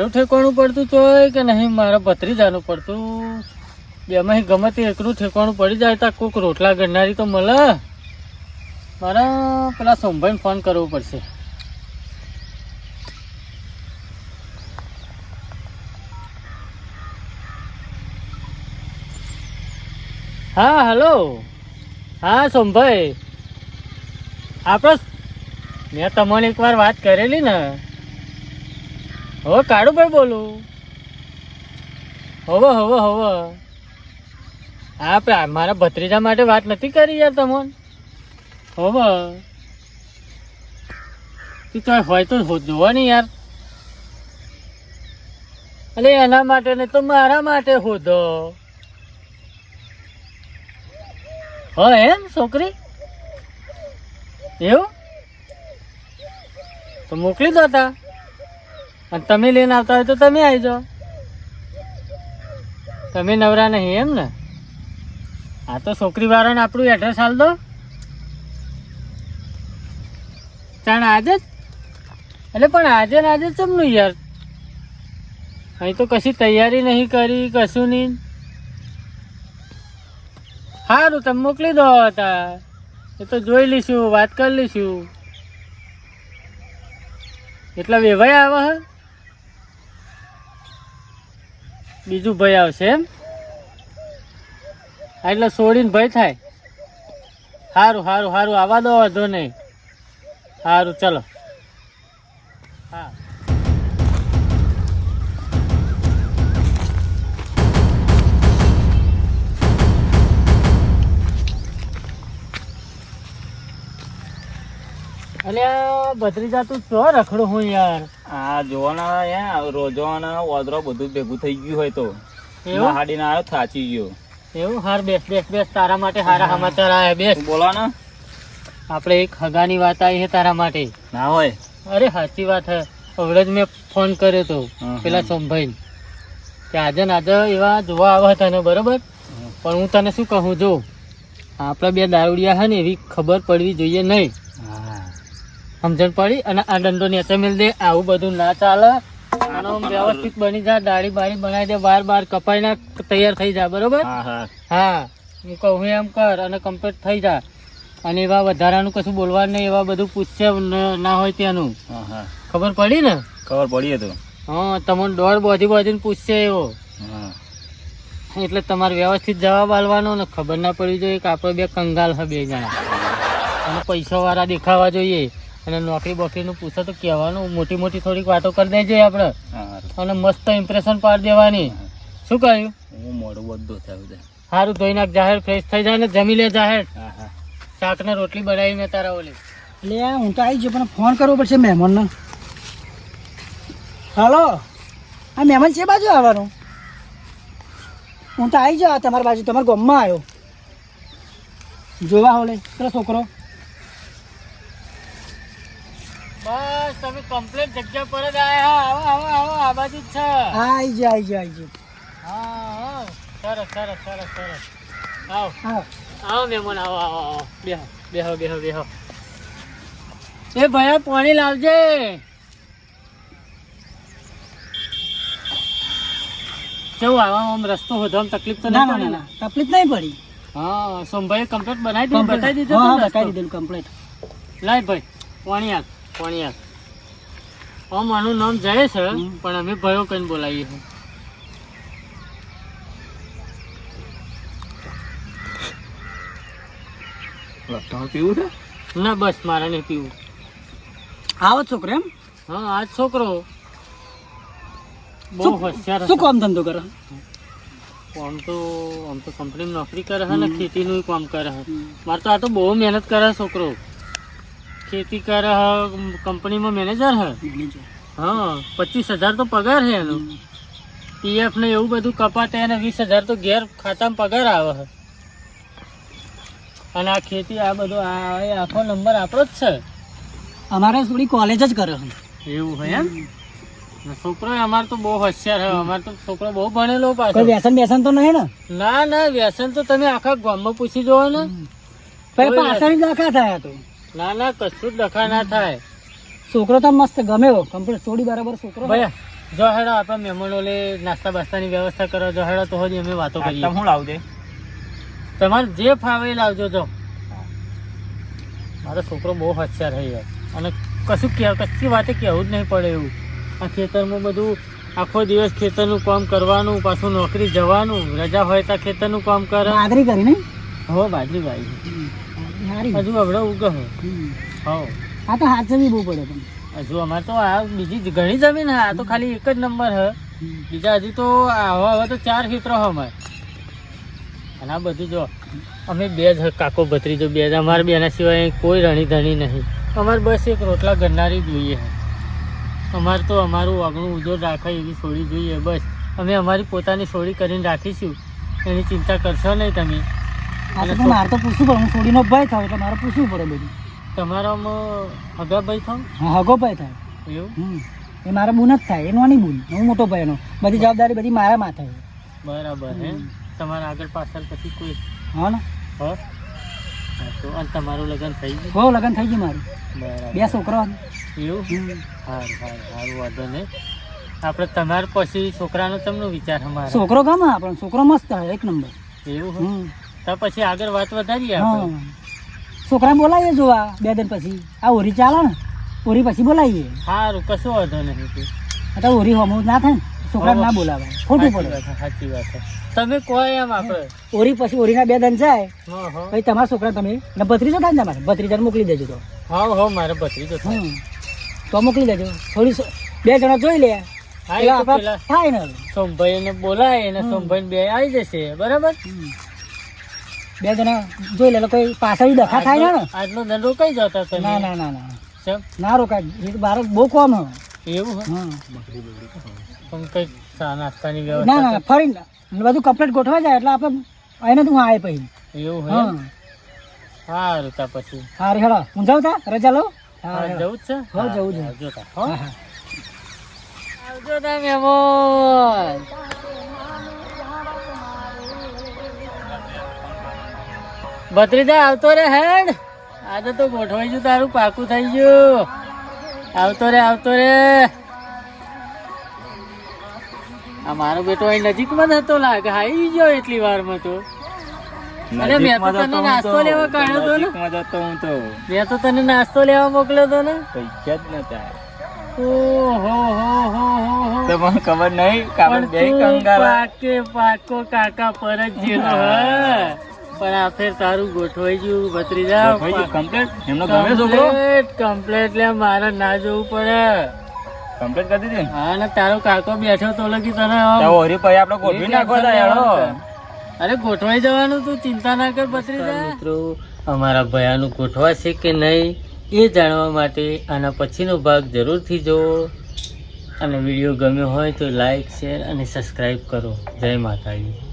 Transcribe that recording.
મારું ઠેકાણું પડતું તોય કે નહીં? મારા ભત્રીજાનું પડતું. બેમાં ગમે તે એકલું ઠેકાણું પડી જાય તો કોઈક રોટલા ગણનારી તો મળે. મારા પેલા સોમભાઈને ફોન કરવો પડશે. હા હલો હા, સોમભાઈ. આપણે મેં તમને એકવાર વાત કરેલી ને. હવે કાળુભાઈ બોલું. હવે હવે હવે. હા મારા ભત્રીજા માટે વાત નથી કરી યાર તમને. હવે. તું તો હોય તો જોવો ને યાર. અરે એના માટે ને તો મારા માટે હોધો હ, એમ, છોકરી? એવું? તો મોકલી દો તા. અને તમે લઈને આવતા હોય તો તમે આવી તમે નવરા નહીં એમ ને? આ તો છોકરી વાળાને આપણું એડ્રેસ હાલ દો. ચાણ આજે જ? એટલે પણ આજે ને આજે ચમનું યાર? અહીં તો કશી તૈયારી નહીં કરી, કશું નહીં. સારું તમે મોકલી દો હતા. એ તો જોઈ લઈશું, વાત કરી લઈશું. એટલા વેવાય આવે હે? બીજું ભાઈ આવશે એમ? હા, એટલે છોડીને ભય થાય. સારું સારું સારું આવવા દો વાંધો નહીં. સારું ચલો. હા. અલ્યા ભત્રીજા તું ચો રખડો હું યાર? આ જોવાના યા રોજવાના ઓદરો બધું ભેગું થઈ ગયું હોય તો. એવું? હાડીને આવ્યો થાચી ગયો. એવું? હાર બેસ બેસ બેસ તારા માટે સારા સમાચાર આવ્યા બેસ. બોલો ને. આપણે એક હગાની વાત આવી છે તારા માટે. ના હોય. અરે સાચી વાત હે. હવે જ મેં ફોન કર્યો તો પેલા સોમભાઈ કે આજે ને આજે એવા જોવા આવ્યા હતા ને બરોબર? પણ હું તને શું કહું જો આપણે બે દારૂડિયા હે ને એવી ખબર પડવી જોઈએ નહીં. હા સમજણ પડી અને આ દંડો નીચે મિલ દે આવું બધું ના ચાલે. આનો આમ વ્યવસ્થિત બની જાય દાઢી બાળી બનાવી દે બાર બાર કપાઈ ના તૈયાર થઈ જાય બરોબર? હા હા. કહું એમ કર અને કમ્પ્લીટ થઈ જા. અને એવા વધારાનું કશું બોલવાનું નહીં એવા બધું પૂછશે ન- હોય ત્યાંનું. ખબર પડી ને? ખબર પડી તો. હા તમને દોઢ બોધી બોધીને પૂછશે એવો. એટલે તમારે વ્યવસ્થિત જવાબ આલવાનો ને ખબર ના પડવી જોઈએ કે આપણે બે કંગાલ છે બે જણા. અને પૈસા વાળા દેખાવા જોઈએ. અને નોકરી બોકરીનું પૂછે તો કહેવાનું મોટી મોટી થોડીક વાતો કરી દેજે આપણે. અને મસ્ત ઇમ્પ્રેશન પાડી દેવાની. શું કહ્યું? હું મોડું બધું થયું છે. સારું ધોઈ નાખ જાહેર ફ્રેશ થઈ જાય ને જમી લે જાહેર. હા હા. શાક ને રોટલી બનાવીને તારા ઓલી. એટલે હું તો આવી ગયો પણ ફોન કરવો પડશે મહેમાનને. હાલો? આ મહેમાન છે બાજુ આવવાનું? હું તો આવી જાઉં તમારી બાજુ તમારા ગામમાં આવ્યો. જોવા હોલે પેલો છોકરો બસ તમે કમ્પ્લીટ જગ્યા પર જ આયા આવો આવો આવો આ બાજુ જ છે. આઈ જા આઈ જા હા સરસ સરસ સરસ સરસ. આવો. આવો મહેમાન આવો આવો આવો. બેહો બેહો બેહો બેહો. એ ભયા પાણી લાવજે. કેવું આવામાં આમ રસ્તો શોધવામાં તકલીફ તો ના ના ના પડે? ના તકલીફ નહીં પડી. હા સોમભાઈ કમ્પ્લીટ બનાવી દીધું બતાવી દીધું? બતાવી દીધું કમ્પ્લીટ લાય ભાઈ પાણી આપ પાણી આપ આમ આનું નામ જય છે પણ અમે ભયો કઈ બોલાવીએ છીએ. પીવું છે? ના બસ મારે નહીં પીવું. આવો છોકરો એમ? હા આ છોકરો. બહુ હોશિયાર શું કામ ધંધો કરે? આમ તો આમ તો કંપનીમાં નોકરી કરે છે ને ખેતીનું કામ કરે છે. મારે તો આ તો બહુ મહેનત કરે છોકરો. ખેતી કરે કંપનીમાં મેનેજર હે. હા પચીસ હજાર તો પગાર હે એનો. પીએફ ને એવું બધું કપાતે અને વીસ હજાર તો ઘેર ખાતામાં પગાર આવે હે અને આ ખેતી આ બધું આ આખો નંબર આપણો જ છે. અમારે થોડી કોલેજ જ કરે એવું હોય એમ? છોકરો અમારે તો બહુ હોશિયાર હોય અમારે તો છોકરો બહુ ભણેલો પાછો. વ્યસન વ્યસન તો નહીં ને? ના ના વ્યસન તો તમે આખા ગામમાં પૂછી જોવો ને. પાછળ દાખા થયા તો. ના ના કશું જ ડખા ના થાય. છોકરો તો મસ્ત ગમે એવો કમ્પ્લીટ થોડી બરાબર છોકરો. ભયા જો હેડો આપણે મહેમાનો લે નાસ્તા બાસ્તાની વ્યવસ્થા કરો. જો હેડો તો હજી અમે વાતો કરીએ. હું શું લાવ દે તમારે જે ફાવે એ લાવજો જો. મારો છોકરો બહુ હોશિયાર થઈ યાર. અને કશું કે કશી વાતે કહેવું જ નહીં પડે એવું. આ ખેતરમાં બધું આખો દિવસ ખેતરનું કામ કરવાનું પાછું નોકરી જવાનું રજા હોય તો ખેતરનું કામ કરે. બાદરી કરી નહીં? હો બાજરી ભાઈ સારી હજુ હવડે ઉગે હો. આ તો હાચવી બહુ પડે પણ. હજુ અમારે તો આ બીજી ઘણી જમીન હા આ તો ખાલી એક જ નંબર હ. બીજા હજી તો આવા હવે તો ચાર ખેતરો હે અમારે. અને આ બધું જો અમે બે જ કાકો ભત્રીજો બે જ. અમારે બેના સિવાય કોઈ રણી ધણી નહીં. અમારે બસ એક રોટલા ગરનારી જોઈએ હે. અમારે તો અમારું આગળું ઉજોડ રાખે એવી છોડી જોઈએ બસ. અમે અમારી પોતાની છોડી કરીને રાખીશું. એની ચિંતા કરશો નહીં તમે. તો મારે તો પૂછવું પડે હું છોડીનો ભય થાય એટલે મારે પૂછવું પડે બધું. તમારામાં હગા ભાઈ થાવ? હા હગો ભાઈ થાય. એવું. એ મારા બુન જ થાય એ નાની બુન હું મોટો ભાઈ એનો બધી જવાબદારી બધી મારા માથે બરાબર હે. તમારા આગળ પાછળ પછી કોઈ હા ને? હ? તો અને તમારું લગ્ન થઈ ગયું? હો લગ્ન થઈ ગયું મારું. બરાબર. બે છોકરો એવું. સારું સારું સારું વાંધો નહીં. આપણે તમારે પછી છોકરાનો તમને વિચાર અમારે? છોકરો ગમે આપણો છોકરો મસ્ત એક નંબર. એવું? હમ. તો પછી આગળ વાત વધારીએ આપણે. છોકરા બોલાવીએ જોવા બે દિન પછી. આ ઓરી ચાલે ને ઓરી પછી બોલાવીએ. સારું કશો વાંધો નહીં તું. આ તો ઓરી હોમું ના થાય ને છોકરા ના બોલાવાય. ખોટું સાચી પડે વાત છે, સાચી વાત છે. તમે કહો એમ આપણે. ઓરી પછી ઓરીના બે દન જાય હા હા. પછી તમારા છોકરા તમે ને ભત્રીજો થાય ને તમારે? ભત્રીજાને મોકલી દેજો તો. હા હા મારે ભત્રીજો થાય. હમ. તો મોકલી દેજો. થોડી સો- બે જણા જોઈ લે. હા એ તો પેલા સોમભાઈને બોલાય અને. સોમભાઈ બે આવી જશે બરાબર. બે જણા જોઈ લે કોઈ પાછળ ડખા થાય ને આજનો- દંડ રોકાઈ કઈ જતા તમે? ના ના ના ના. ના રોકાય. એ બાર બહુ કોમ એવું હોય પણ કંઈક નાસ્તાની ના વ્યવસ્થા ના ફરી બધું કમ્પ્લીટ ગોઠવાઈ જાય એટલે આપણે એને તું આવે પછી. એવું હા? સારું તા પછી. હા રે હેડો. હું જાઉં તા? રજા લઉં હા હા, જવું જ છે? હા, જવું છે. આવજો હા, હા. આવજો તા મહેમાન ભત્રીજા આવતો રે હેડ. આજે તો ગોઠવાઈ ગયું તારું પાકું થઈ ગયું. આવતો રે આવતો રે. આ મારો બેટો અહીં નજીકમાં જ હતો લાગે આવી ગયો એટલી વારમાં તો. અરે મેં તો તને નાસ્તો. લેવા કાઢ્યો તો ને? હું તો. મેં તો તને નાસ્તો લેવા મોકલ્યો તો ને? પૈસા જ નતા. ઓહો હો હો હો હો. તમને ખબર નહીં કે બે પાકો કાકા પર જ જેલો હે. પણ આ ફેર તારું ગોઠવાઈ ગયું ભત્રીજા. કમ્પ્લેટ એમનો ગમે છોકરો? કમ્પ્લેટ લે મારે ના જવું પડે. કમ્પ્લેટ કરી દીધી હા ને તારો કાકો બેઠો તો લગી તને ઓરી પછી આપણે ગોઠવી નાખવા તા અરે ગોઠવાઈ જવાનું તું ચિંતા ના કર ભત્રીજા. મિત્રો. અમારા ભયાનું ગોઠવાશે કે નહીં એ જાણવા માટે આના પછીનો ભાગ જરૂરથી જુઓ. અને વીડિયો ગમ્યો હોય તો લાઈક શેર અને સબસ્ક્રાઈબ કરો. જય માતાજી.